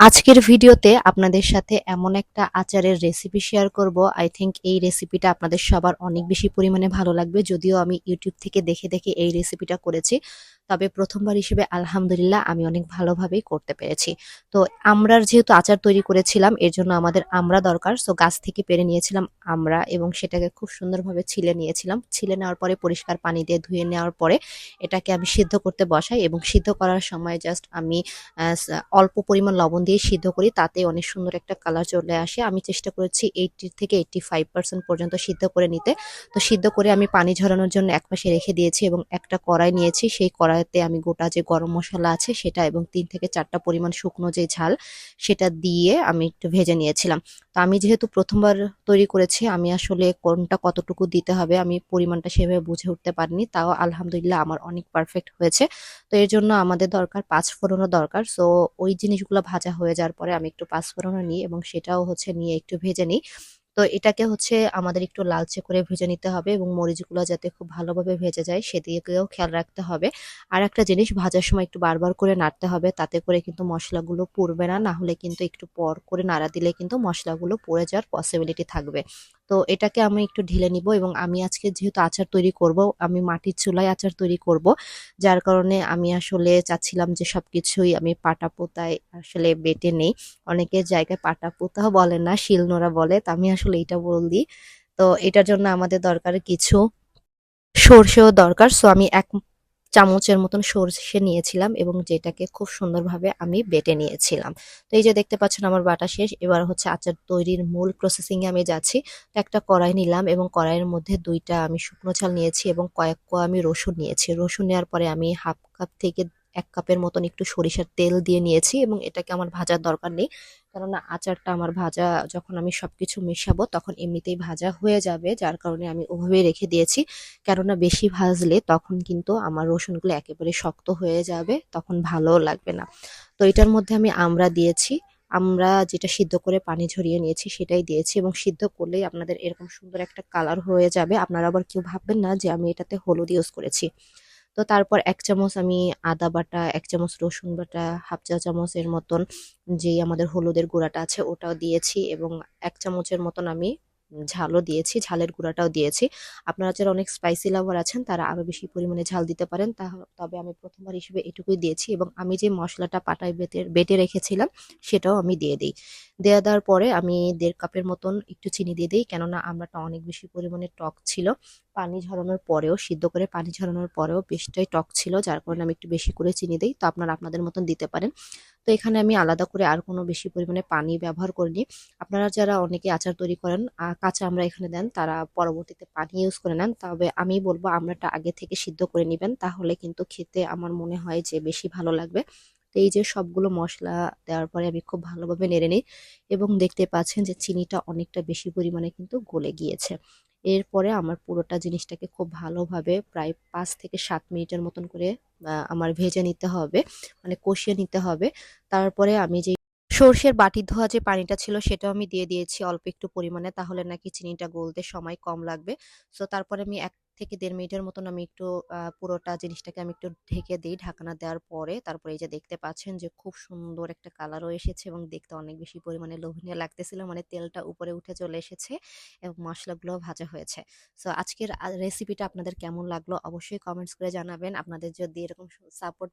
আজকের ভিডিওতে আপনাদের সাথে এমন একটা আচারের রেসিপি শেয়ার করব। আই থিঙ্ক এই রেসিপিটা আপনাদের সবার অনেক বেশি পরিমাণে ভালো লাগবে। যদিও আমি ইউটিউব থেকে দেখে দেখে এই রেসিপিটা করেছি। তবে প্রথমবার হিসেবে আলহামদুলিল্লাহ আমি অনেক ভালোভাবেই করতে পেরেছি। তো আমরার যেহেতু আচার তৈরি করেছিলাম, এর জন্য আমাদের আমরা দরকার। সো গাছ থেকে পেরে নিয়েছিলাম আমরা এবং সেটাকে খুব সুন্দরভাবে ছিলে নিয়েছিলাম। ছিলে নেওয়ার পরে পরিষ্কার পানি দিয়ে ধুয়ে নেওয়ার পরে এটাকে আমি সিদ্ধ করতে বসাই এবং সিদ্ধ করার সময় জাস্ট আমি অল্প পরিমাণ লবণ দিয়ে সিদ্ধ করি, তাতে অনেক সুন্দর একটা কালার চলে আসে। আমি চেষ্টা করেছি এইটি থেকে এইটটি ফাইভ পার্সেন্ট পর্যন্ত সিদ্ধ করে নিতে। তো সিদ্ধ করে আমি পানি ঝরানোর জন্য এক পাশে রেখে দিয়েছি এবং একটা কড়াই নিয়েছি। সেই কড়াইতে আমি গোটা যে গরম মশলা আছে সেটা এবং তিন থেকে চারটা পরিমাণ শুকনো যে ঝাল সেটা দিয়ে আমি একটু ভেজে নিয়েছিলাম। তো আমি যেহেতু প্রথমবার তৈরি করেছি, আমি আসলে কোনটা কতটুকু দিতে হবে আমি পরিমাণটা সেভাবে বুঝে উঠতে পারিনি। তাও আলহামদুলিল্লাহ আমার অনেক পারফেক্ট হয়েছে। তো এর জন্য আমাদের দরকার পাঁচ ফোড়নও দরকার। সো ওই জিনিসগুলো ভাজা হয়ে যাওয়ার পরে আমি একটু পাঁচ ফোড়নও নিই এবং সেটাও হচ্ছে নিয়ে একটু ভেজে নিই। তো এটাকে হচ্ছে আমাদের একটু লালচে করে ভেজে নিতে হবে এবং মরিচগুলো যাতে খুব ভালোভাবে ভেজে যায় সেদিকেও খেয়াল রাখতে হবে। আর একটা জিনিস ভাজার সময় একটু বারবার করে নাড়তে হবে, তাতে করে কিন্তু মশলাগুলো পুড়বে না না হলে কিন্তু একটু পর করে নাড়া দিলে কিন্তু মশলাগুলো পুড়ে যাওয়ার পসিবিলিটি থাকবে। তো এটাকে আমি একটু ঢেলে নিব এবং আমি আজকে যেহেতু আচার তৈরি করব, আমি মাটির চুলায় আচার তৈরি করব। যার কারণে আমি আসলে চাচ্ছিলাম যে সব কিছুই আমি পাটা পোতায় আসলে বেটে নেই। অনেকের জায়গায় পাটা পোতাও বলে না, শিলনোড়া বলে, তা আমি আসলে এটা বলি তো এটার জন্য আমাদের দরকার কিছু সর্ষেও দরকার সো আমি এক চামচের মতন সরষে নিয়েছিলাম এবং যেটাকে খুব সুন্দরভাবে আমি বেটে নিয়েছিলাম। তো এই যে দেখতে পাচ্ছেন আমার বাটা শেষ, এবার হচ্ছে আচার তৈরির মূল প্রসেসিংয়ে আমি যাচ্ছি। একটা কড়াই নিলাম এবং কড়াইয়ের মধ্যে দুইটা আমি শুকনো চাল নিয়েছি এবং কয়েক কোয়া আমি রসুন নিয়েছি। রসুন নেওয়ার পরে আমি হাফ কাপ থেকে এক কাপের মতন একটু সরিষার তেল দিয়ে নিয়েছি এবং এটাকে আমার ভাজার দরকার নেই। কেননা আচারটা আমার ভাজা, যখন আমি সব কিছু মেশাবো তখন এমনিতেই ভাজা হয়ে যাবে, যার কারণে আমি ওভাবেই রেখে দিয়েছি। কেননা বেশি ভাজলে তখন কিন্তু আমার রসুনগুলো একেবারে শক্ত হয়ে যাবে, তখন ভালো লাগবে না। তো এটার মধ্যে আমি আমরা দিয়েছি, আমরা যেটা সিদ্ধ করে পানি ঝরিয়ে নিয়েছি সেটাই দিয়েছি এবং সিদ্ধ করলেই আপনাদের এরকম সুন্দর একটা কালার হয়ে যাবে। আপনারা আবার কেউ ভাববেন না যে আমি এটাতে হলুদ ইউজ করেছি। তো তারপর এক চামচ আমি আদা বাটা, এক চামচ রসুন বাটা, হাফ চা চামচের মতন যেই আমাদের হলুদের গুঁড়াটা আছে ওটাও দিয়েছি এবং এক চামচের মতন আমি ঝালও দিয়েছি, ঝালের গুঁড়াটাও দিয়েছি। আপনারা যারা অনেক স্পাইসি লাভার আছেন, তারা আরও বেশি পরিমাণে ঝাল দিতে পারেন। তা তবে আমি প্রথমবার হিসেবে এটুকুই দিয়েছি এবং আমি যে মশলাটা পাটায় বেটে বেটে রেখেছিলাম, সেটাও আমি দিয়ে দিই। দেওয়া দেওয়ার পরে আমি দেড় কাপের মতন একটু চিনি দিয়ে দিই, কেননা আমরাটা অনেক বেশি পরিমাণে টক ছিল। পানি ঝরানোর পরেও, সিদ্ধ করে পানি ঝরানোর পরেও বেশটাই টক ছিল, যার কারণে আমি একটু বেশি করে চিনি দিই। তো আপনারা আপনাদের মতন দিতে পারেন। তো এখানে আমি আলাদা করে আর কোনো বেশি পরিমাণে পানি ব্যবহার করিনি। আপনারা যারা অনেকে আচার তৈরি করেন কাঁচা আমরা এখানে দেন, তারা পরবর্তীতে পানি ইউজ করে নেন। তবে আমি বলব আমরাটা আগে থেকে সিদ্ধ করে নেবেন, তাহলে কিন্তু খেতে আমার মনে হয় যে বেশি ভালো লাগবে। তো এই যে সবগুলো মশলা দেওয়ার পরে আমি খুব ভালোভাবে নেড়ে নিই এবং দেখতে পাচ্ছেন যে চিনিটা অনেকটা বেশি পরিমাণে কিন্তু গলে গিয়েছে। এরপরে আমার পুরোটা জিনিসটাকে খুব ভালোভাবে প্রায় পাঁচ থেকে সাত মিনিটের মতন করে আমার ভেজে নিতে হবে মানে কষিয়ে নিতে হবে। তারপরে আমি যে সর্ষের বাটি ধোয়া যে পানিটা ছিল সেটাও আমি দিয়ে দিয়েছি অল্প একটু পরিমাণে, তাহলে নাকি চিনিটা গলতে সময় কম লাগবে। সো তারপরে আমি এক থেকে দেড় মিনিটের মতন আমি একটু পুরোটা জিনিসটাকে আমি একটু ঢেকে দিই ঢাকনা দেওয়ার পরে। তারপরে এই যে দেখতে পাচ্ছেন যে খুব সুন্দর একটা কালারও এসেছে এবং দেখতে অনেক বেশি পরিমাণে লোভনীয় লাগতেছিল। মানে তেলটা উপরে উঠে চলে এসেছে এবং মশলাগুলো ভাজা হয়েছে। সো, আজকের রেসিপিটা আপনাদের কেমন লাগল অবশ্যই কমেন্টস করে জানাবেন। আপনাদের যদি এরকম সাপোর্ট